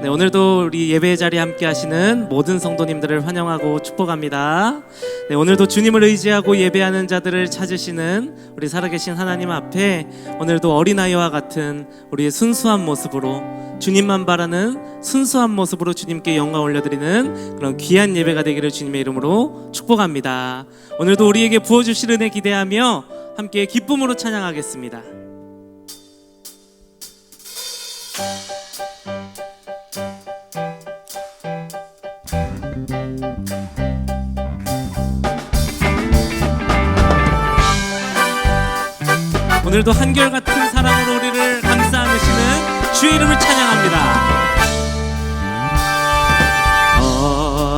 네, 오늘도 우리 예배의 자리에 함께 하시는 모든 성도님들을 환영하고 축복합니다. 네, 오늘도 주님을 의지하고 예배하는 자들을 찾으시는 우리 살아계신 하나님 앞에 오늘도 어린아이와 같은 우리의 순수한 모습으로 주님만 바라는 순수한 모습으로 주님께 영광 올려드리는 그런 귀한 예배가 되기를 주님의 이름으로 축복합니다. 오늘도 우리에게 부어주실 은혜 기대하며 함께 기쁨으로 찬양하겠습니다. 오늘도 한결같은 사랑으로 우리를 감싸 안으시는 주의 이름을 찬양합니다.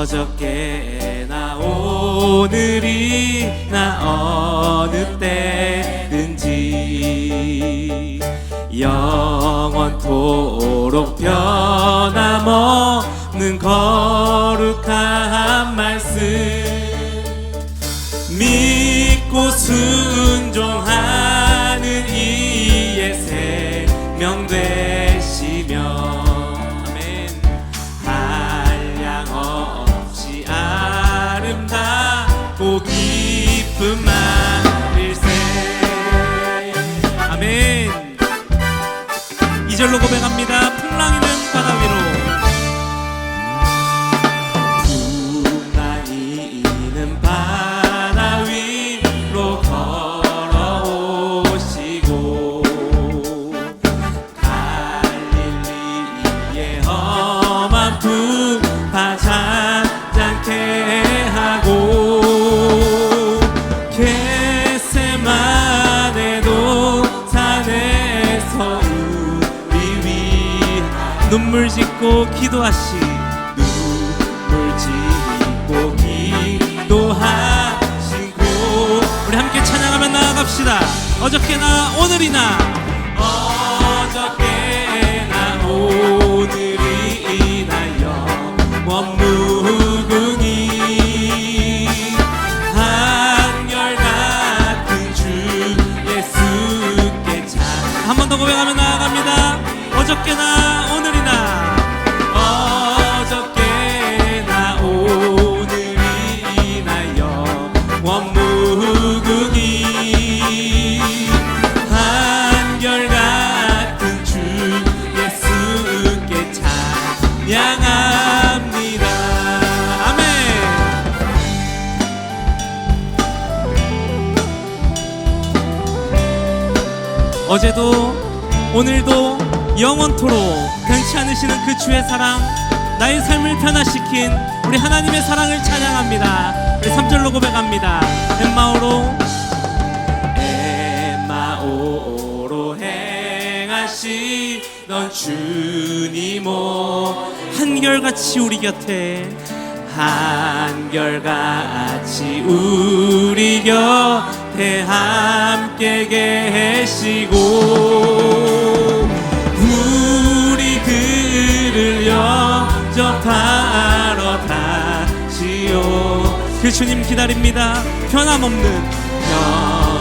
어저께 나 오늘이 나 어느 때든지 영원토록 변함없는 거룩한 말씀 눈물 짓고 기도하시. 눈물 짓고 기도하시고. 우리 함께 찬양하며 나아갑시다. 어저께나 오늘이나. 어저께나 오늘이나 영원 어제도 오늘도 영원토록 변치 않으시는 그 주의 사랑 나의 삶을 변화시킨 우리 하나님의 사랑을 찬양합니다. 우리 3절로 고백합니다. 엠마오로 엠마오로 행하시던 주님오. 한결같이 우리 곁에 한결같이 우리 곁 에 함께 계시고 우리 그를 영접하러 다시오. 그 주님 기다립니다. 변함없는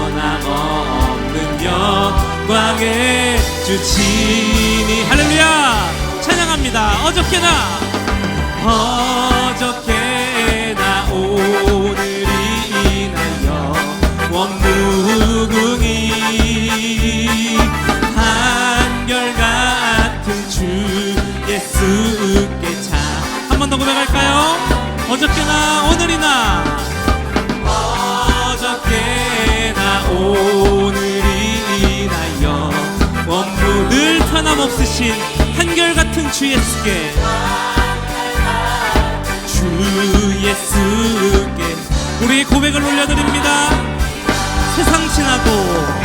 변함없는 영광의 주치니 할렐루야! 찬양합니다. 어저께나 어 고백을 올려드립니다. 세상 지나고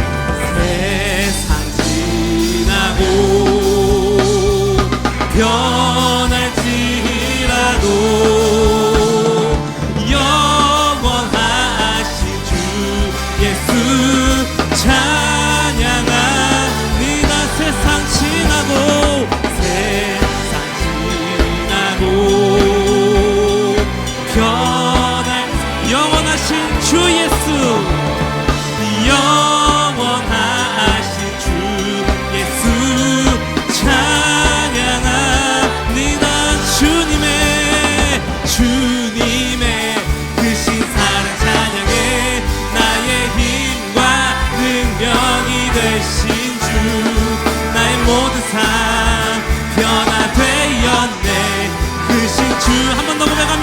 mundo,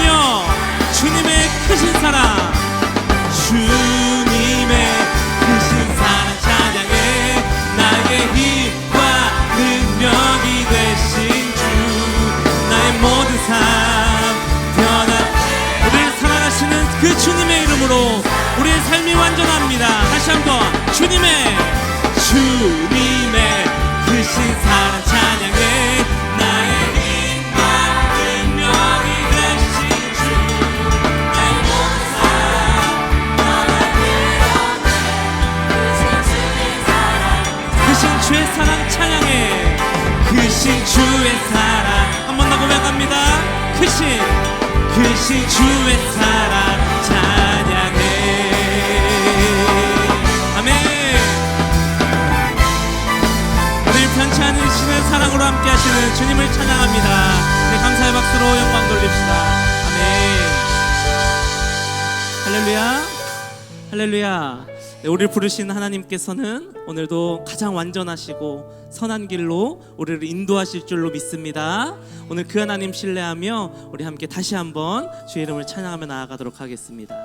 사랑. 한 번 더 고백합니다. 크신 크신 주의 사랑 찬양해. 아멘. 우리 편치 않으시는 사랑으로 함께 하시는 주님을 찬양합니다. 네, 감사의 박수로 영광 돌립시다. 아멘. 할렐루야. 할렐루야. 네, 우리를 부르신 하나님께서는 오늘도 가장 완전하시고 선한 길로 우리를 인도하실 줄로 믿습니다. 오늘 그 하나님 신뢰하며 우리 함께 다시 한번 주의 이름을 찬양하며 나아가도록 하겠습니다.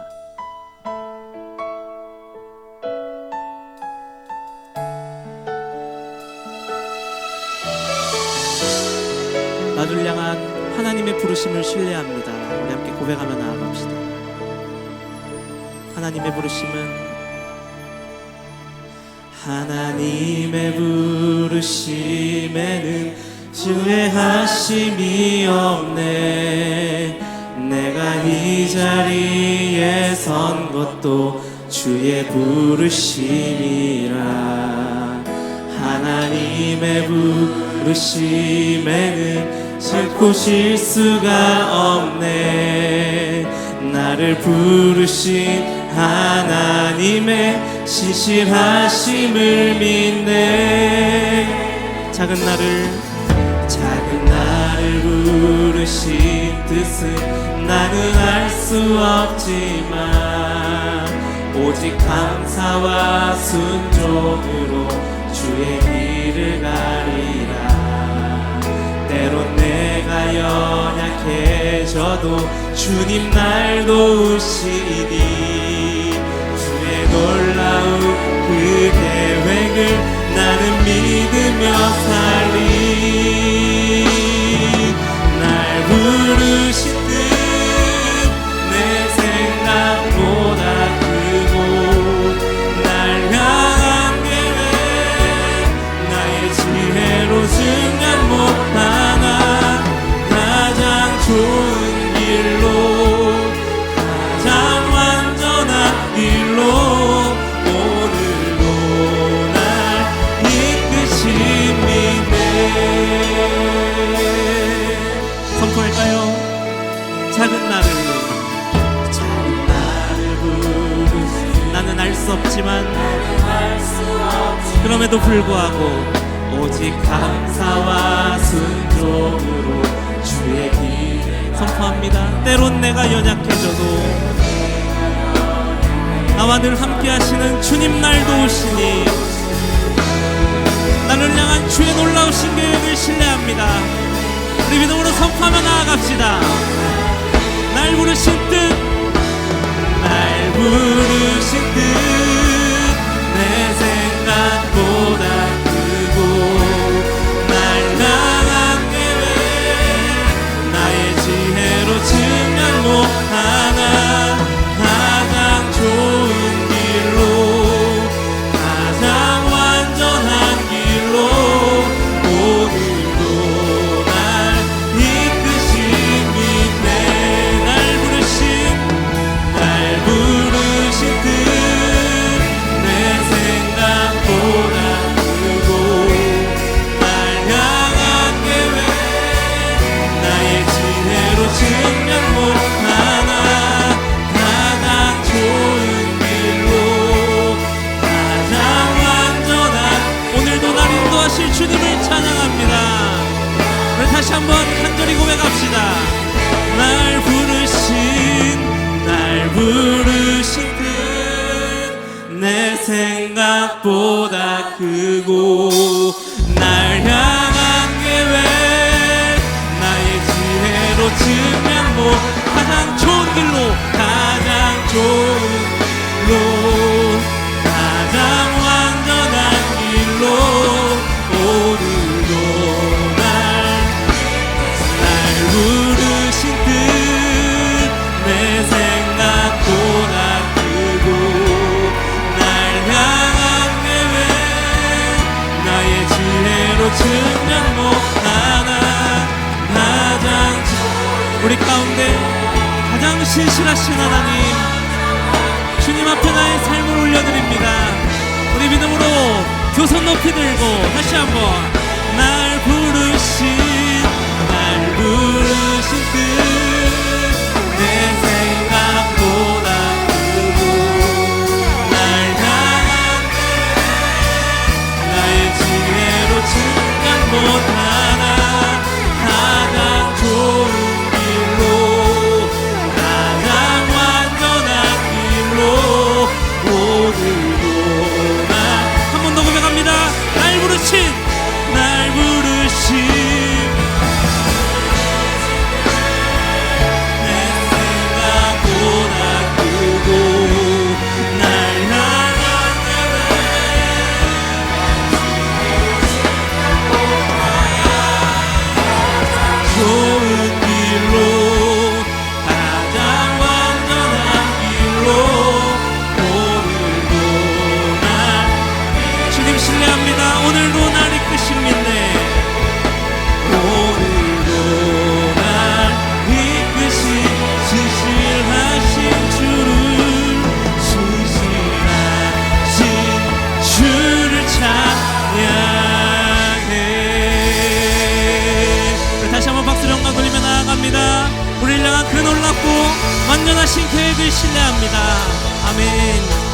나를 향한 하나님의 부르심을 신뢰합니다. 우리 함께 고백하며 나아갑시다. 하나님의 부르심은 하나님의 부르심에는 주의 하심이 없네. 내가 이 자리에 선 것도 주의 부르심이라. 하나님의 부르심에는 싫고 실수가 없네. 나를 부르신 하나 님의 신실하심을 믿네. 작은 나를 작은 나를 부르신 뜻은 나는 알 수 없지만 오직 감사와 순종으로 주의 길을 가리라. 때론 내가 연약해져도 주님 날 도우시니 계획을 나는 믿으며 살리. 날 부르 작은 나를. 작은 나를 부르시 나는 알 수 없지만 그럼에도 불구하고 오직 감사와 순종으로 주의 길 선포합니다. 때론 내가 연약해져도 나와 늘 함께 하시는 주님 날 도우시니 나를 향한 주의 놀라우신 계획을 신뢰합니다. 우리 믿음으로 선포하며 나아갑시다 날 부르신 뜻날 부르신 뜻내 생각보다 부르신 뜻내 생각보다 크고 신실하신 하나님 주님 앞에 나의 삶을 올려드립니다. 우리 믿음으로 교선 높이 들고 다시 한번 신뢰합니다. 아멘.